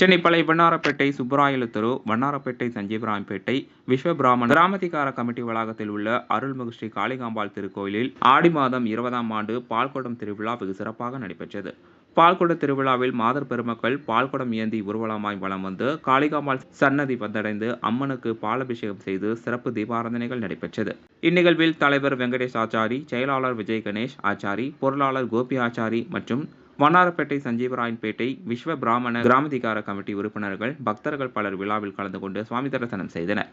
சென்னை பழைய வண்ணாரப்பேட்டை சுப்பராயலு வண்ணாரப்பேட்டை சஞ்சீவராம்பேட்டை விஸ்வபிராமன் கிராமதிகார கமிட்டி வளாகத்தில் உள்ள அருள்மிகு ஸ்ரீ காளிகாம்பாள் திருக்கோயிலில் ஆடி மாதம் இருபதாம் ஆண்டு பால்குடம் திருவிழா வெகு சிறப்பாக நடைபெற்றது. பால்குட திருவிழாவில் மாதர் பெருமக்கள் பால்குடம் ஏந்தி ஊர்வலமாய் வலம் வந்து காளிகாம்பாள் சன்னதி வந்தடைந்து அம்மனுக்கு பாலபிஷேகம் செய்து சிறப்பு தீபாராதனைகள் நடைபெற்றது. இந்நிகழ்வில் தலைவர் வெங்கடேஷ் ஆச்சாரி செயலாளர் விஜய் கணேஷ் ஆச்சாரி பொருளாளர் கோபி ஆச்சாரி மற்றும் வண்ணாரப்பேட்டை சஞ்சீவராயன்பேட்டை விஸ்வ பிராமண கிராமதிகார கமிட்டி உறுப்பினர்கள் பக்தர்கள் பலர் விழாவில் கலந்து கொண்டு சுவாமி தரிசனம் செய்தனர்.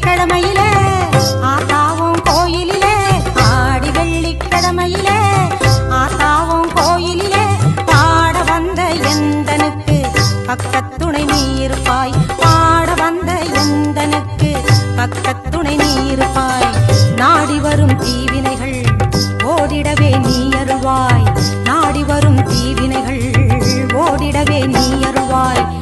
வெள்ளிக்கிழமையில ஆத்தாவும் கோயிலில ஆடி வெள்ளிக்கிழமையில ஆத்தாவும் கோயிலில பாட வந்த எந்தனுக்கு பக்கத்துணை நீ இருப்பாய் பாட வந்த எந்தனுக்கு பக்கத்துணை நீ இருப்பாய் நாடி தீவினைகள் ஓடிடவே நீ அருவாய். நாடி வரும் தீவினைகள்